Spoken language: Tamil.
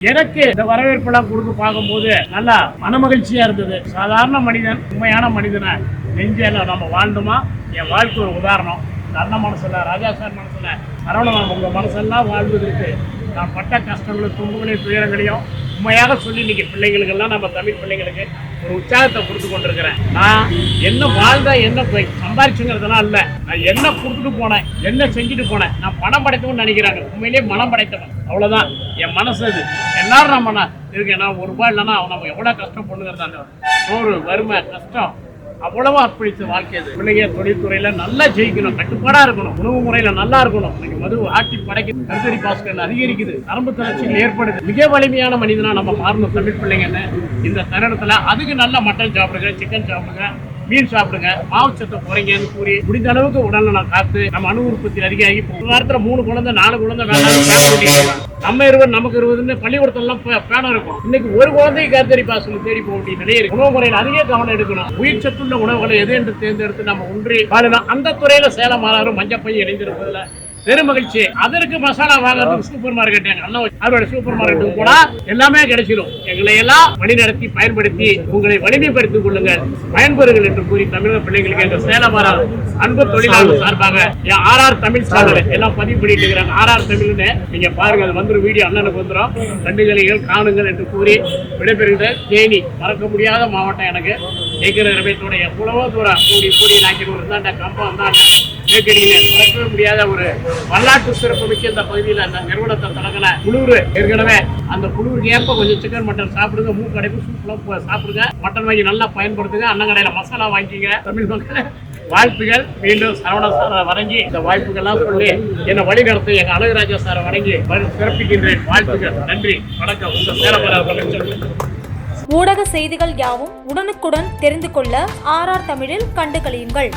எனக்கு இந்த வரவேற்பெல்லாம் கொடுத்து பார்க்கும்போது நல்லா மனமகிழ்ச்சியா இருந்தது. சாதாரண மனிதன் உண்மையான மனிதனை நெஞ்சில நம்ம வாழ்ந்தோமா என் வாழ்க்கை ஒரு உதாரணம். நல்ல மனசுல ராஜா சார் மனசுல சரவணன் உங்க மனசெல்லாம் வாழ்வதற்கு நான் பட்ட கஷ்டங்களும் துன்பங்களையும் துயரங்களையும் உண்மையாக சொல்லி இன்னைக்கு பிள்ளைங்களுக்கெல்லாம் நம்ம தமிழ் பிள்ளைங்களுக்கு ஒரு உற்சாகத்தை கொடுத்து கொண்டிருக்கிறேன். நான் என்ன வாழ்ந்த என்ன போய் இல்லை நான் என்ன கொடுத்துட்டு போனேன் என்ன செஞ்சுட்டு போனேன் நான் பணம் படைத்தவன் நினைக்கிறாங்க. உண்மையிலேயே மனம் படைத்தவன். அவ்வளோதான் என் மனசு அது. எல்லாரும் நம்ம இருக்கேன். நான் ஒரு ரூபாய் இல்லைன்னா நம்ம எவ்வளோ கஷ்டம் அந்த சோறு வறுமை கஷ்டம். அவ்வளவு அர்ப்பணித்த வாழ்க்கை அது. பிள்ளைங்க தொழில்துறையில நல்லா ஜெயிக்கணும் கட்டுப்பாடா இருக்கணும் உணவு முறையில நல்லா இருக்கணும். இன்னைக்கு மது ஆட்டி படைக்குது கருத்தரி பாஸ்கர் அதிகரிக்குது. நரம்பு தளர்ச்சிகள் ஏற்படுது. மிக வலிமையான மனிதனா நம்ம மாறணும் தமிழ் பிள்ளைங்கன்னு இந்த தருணத்துல அதுக்கு நல்ல மட்டன் சாப்பிடுங்க சிக்கன் சாப்பிடுங்க. மீன் சாப்பிடுங்க. மாவுச்சத்தை குறைங்கன்னு கூறி முடிந்த அளவுக்கு உடல்நலம் காத்து நம்ம அணு உற்பத்தி அதிகமாகி ஒரு வாரத்துல மூணு குழந்தை நாலு குழந்தை வேணாலும் நம்ம இருபது நமக்கு இருபதுன்னு பள்ளிக்கூடத்துல எல்லாம் பே- பேனம் இருக்கும். இன்னைக்கு ஒரு குழந்தை கருத்தரி பாசனம் தேடி போக வேண்டிய நிலை இருக்கு. உணவு முறையில் அதிக கவனம் எடுக்கணும். உயிர் சத்துள்ள உணவுகளை எது என்று தேர்ந்தெடுத்து நம்ம ஒன்றி வாழலாம். அந்த துறையில சேலம் மாறாரும் மஞ்சப்பை இணைந்திருப்பதுல பெரும் மகிழ்ச்சி. அதற்கு மசாலா வாங்குறதுக்கு சூப்பர் மார்க்கெட் எங்க அண்ணன் அவரோட சூப்பர் மார்க்கெட்டுக்கு போனா எல்லாமே கிடைச்சிடும் எங்களை எல்லாம் வழிநடத்தி பயன்படுத்தி உங்களை வலிமைப்படுத்திக் கொள்ளுங்கள். பயன்பெறுங்கள் என்று கூறி தமிழக பிள்ளைங்களுக்கு எங்க சேலமாரா அன்பு தொழிலாளர் சார்பாக என் ஆர்ஆர் தமிழ் சேனல் எல்லாம் பதிவு பண்ணிட்டு இருக்கிறாங்க. ஆர்ஆர் தமிழ்னு நீங்க பாருங்க அது வந்துரும் வீடியோ. அண்ணனுக்கு வந்துடும் கண்டுகளிகள் காணுங்கள் என்று கூறி விடைபெறுகிற தேனி. மறக்க முடியாத மாவட்டம் எனக்கு. ஏக்கிற ரமேஷோட எவ்வளவோ தூரம் கூடி கூடி நாக்கிற ஒரு இருந்தாண்ட கம்பம் தான். கேட்கறீங்க மறக்கவே முடியாத ஒரு வரலாற்று சிறப்பு மிக்க இந்த பகுதியில் அந்த நிறுவனத்தை தொடங்கின குளூர். ஏற்கனவே அந்த குளூருக்கு ஏற்ப கொஞ்சம் சிக்கன் மட்டன் சாப்பிடுங்க மூக்கு அடைப்பு சூப்பராக சாப்பிடுங்க. மட்டன் வாங்கி நல்லா பயன்படுத்துங்க. அண்ணன் கடையில் மசாலா வாங்கிக்கிங்க. தமிழ் மக்கள் வாழ்த்துகள் மீண்டும் சரவண சாரை வணங்கி இந்த வாய்ப்புகள்லாம் சொல்லி என்னை வழி நடத்தி எங்கள் அழகுராஜா சாரை வணங்கி சிறப்பிக்கின்றேன். வாழ்த்துக்கள். நன்றி. வணக்கம். உங்கள் சேலமர ஊடக செய்திகள் யாவும் உடனுக்குடன் தெரிந்து கொள்ள ஆர்ஆர் தமிழில் கண்டுகளியுங்கள்.